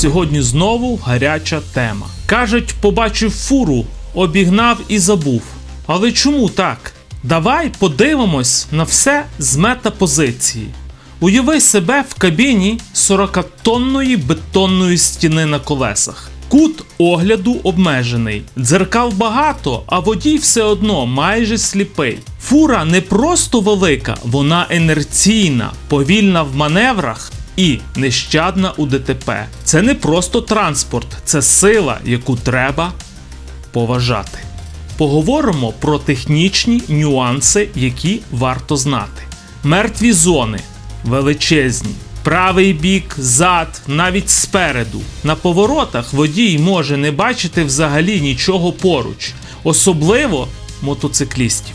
сьогодні знову гаряча тема. Кажуть, побачив фуру, обігнав і забув. Але чому так? Давай подивимось на все з метапозиції. Уяви себе в кабіні 40-тонної бетонної стіни на колесах. Кут огляду обмежений, дзеркал багато, а водій все одно майже сліпий. Фура не просто велика, вона інерційна, повільна в маневрах і нещадна у ДТП. Це не просто транспорт, це сила, яку треба поважати. Поговоримо про технічні нюанси, які варто знати. Мертві зони величезні. Правий бік, зад, навіть спереду. На поворотах водій може не бачити взагалі нічого поруч, особливо мотоциклістів.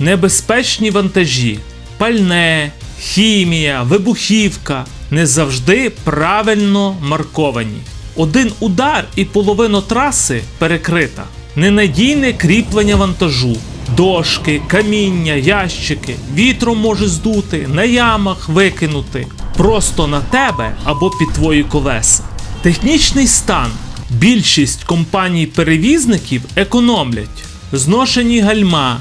Небезпечні вантажі, пальне, хімія, вибухівка не завжди правильно марковані. Один удар і половина траси перекрита. Ненадійне кріплення вантажу, дошки, каміння, ящики, вітром може здути, на ямах викинути, просто на тебе або під твої колеса. Технічний стан. Більшість компаній-перевізників економлять зношені гальма,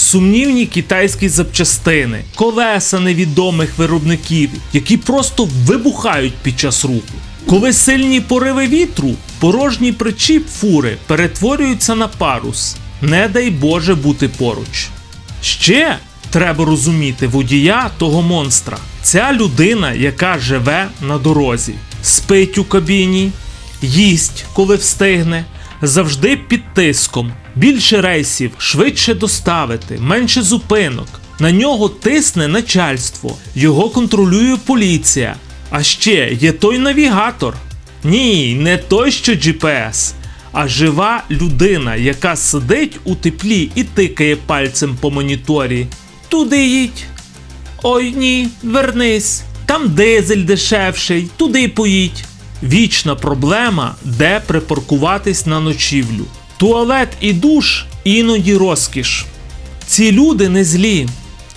сумнівні китайські запчастини, колеса невідомих виробників, які просто вибухають під час руху. Коли сильні пориви вітру, порожній причіп фури перетворюється на парус. Не дай Боже бути поруч. Ще треба розуміти водія того монстра. Ця людина, яка живе на дорозі, спить у кабіні, їсть, коли встигне, завжди під тиском. Більше рейсів, швидше доставити, менше зупинок. На нього тисне начальство, його контролює поліція. А ще є той навігатор. Ні, не той, що GPS, а жива людина, яка сидить у теплі і тикає пальцем по моніторі. Туди їдь. Ой ні, вернись. Там дизель дешевший, туди поїдь. Вічна проблема, де припаркуватись на ночівлю. Туалет і душ іноді розкіш. Ці люди не злі,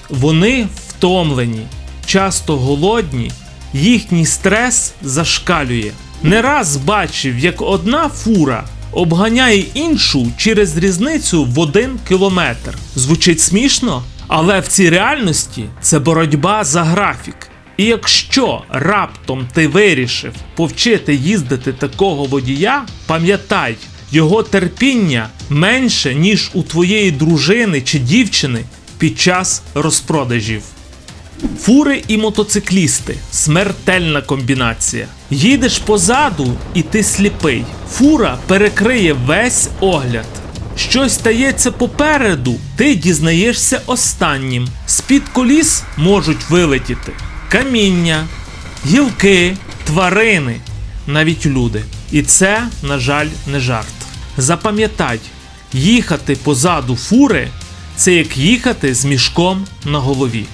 вони втомлені, часто голодні, їхній стрес зашкалює. Не раз бачив, як одна фура обганяє іншу через різницю в один кілометр. Звучить смішно, але в цій реальності це боротьба за графік. І якщо раптом ти вирішив повчити їздити такого водія, пам'ятай, його терпіння менше, ніж у твоєї дружини чи дівчини під час розпродажів. Фури і мотоциклісти смертельна комбінація. Їдеш позаду, і ти сліпий. Фура перекриє весь огляд. Щось стається попереду, ти дізнаєшся останнім. З-під коліс можуть вилетіти каміння, гілки, тварини, навіть люди. І це, на жаль, не жарт. Запам'ятай, їхати позаду фури це як їхати з мішком на голові.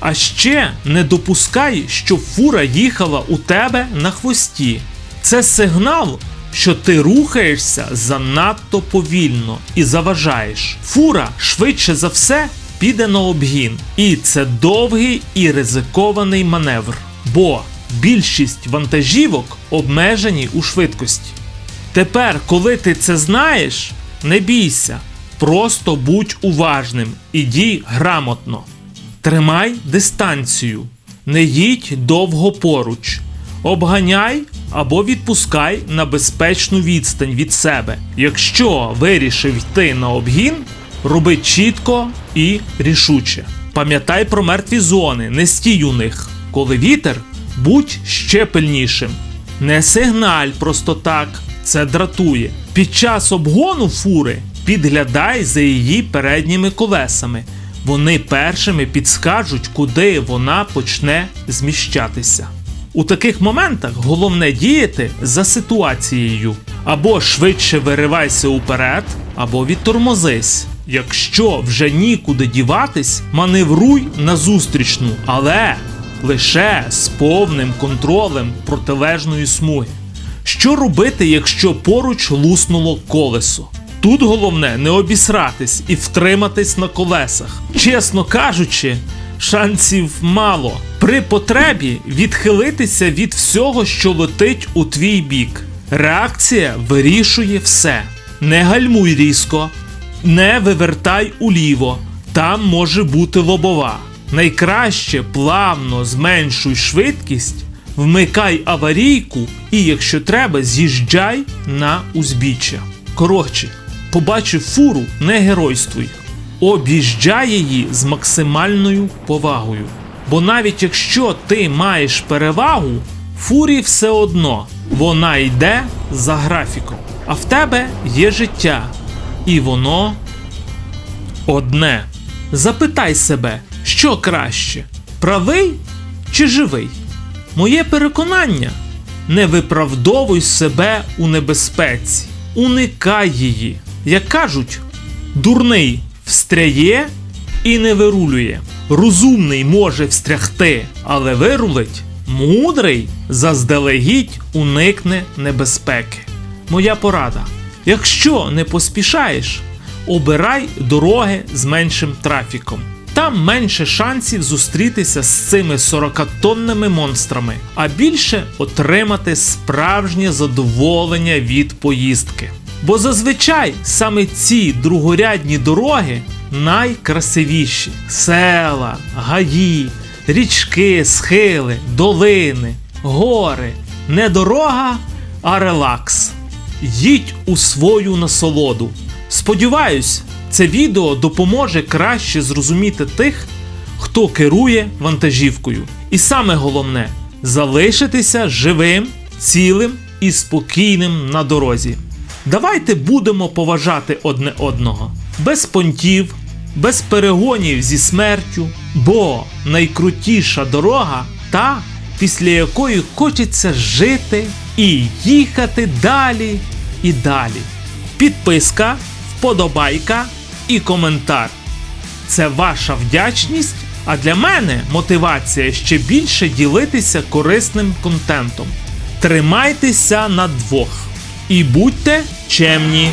А ще не допускай, щоб фура їхала у тебе на хвості. Це сигнал, що ти рухаєшся занадто повільно і заважаєш. Фура швидше за все піде на обгін. І це довгий і ризикований маневр. Бо більшість вантажівок обмежені у швидкості. Тепер, коли ти це знаєш, не бійся, просто будь уважним і дій грамотно. Тримай дистанцію, не їдь довго поруч, обганяй або відпускай на безпечну відстань від себе. Якщо вирішив йти на обгін, роби чітко і рішуче. Пам'ятай про мертві зони, не стій у них. Коли вітер, будь ще пильнішим. Не сигналь просто так, це дратує. Під час обгону фури підглядай за її передніми колесами. Вони першими підскажуть, куди вона почне зміщатися. У таких моментах головне діяти за ситуацією. Або швидше виривайся уперед, або відтормозись. Якщо вже нікуди діватись, маневруй на зустрічну, але лише з повним контролем протилежної смуги. Що робити, якщо поруч луснуло колесо? Тут головне не обісратись і втриматись на колесах. Чесно кажучи, шансів мало. При потребі відхилитися від всього, що летить у твій бік. Реакція вирішує все. Не гальмуй різко, не вивертай уліво, там може бути лобова. Найкраще плавно зменшуй швидкість, вмикай аварійку і, якщо треба, з'їжджай на узбіччя. Коротше, побачив фуру, не геройствуй. Об'їжджай її з максимальною повагою. Бо навіть якщо ти маєш перевагу, фурі все одно вона йде за графіком. А в тебе є життя, і воно одне. Запитай себе, що краще: правий чи живий? Моє переконання не виправдовуй себе у небезпеці, уникай її. Як кажуть, дурний встряє і не вирулює. Розумний може встрягти, але вирулить. Мудрий заздалегідь уникне небезпеки. Моя порада: якщо не поспішаєш, обирай дороги з меншим трафіком. Там менше шансів зустрітися з цими 40-тонними монстрами, а більше отримати справжнє задоволення від поїздки. Бо зазвичай саме ці другорядні дороги найкрасивіші: села, гаї, річки, схили, долини, гори. Не дорога, а релакс. Їдь у свою насолоду. Сподіваюсь, це відео допоможе краще зрозуміти тих, хто керує вантажівкою. І саме головне залишитися живим, цілим і спокійним на дорозі. Давайте будемо поважати одне одного, без понтів, без перегонів зі смертю, бо найкрутіша дорога та, після якої хочеться жити і їхати далі і далі. Підписка, вподобайка і коментар. Це ваша вдячність, а для мене мотивація ще більше ділитися корисним контентом. Тримайтеся на двох і будьте чемні.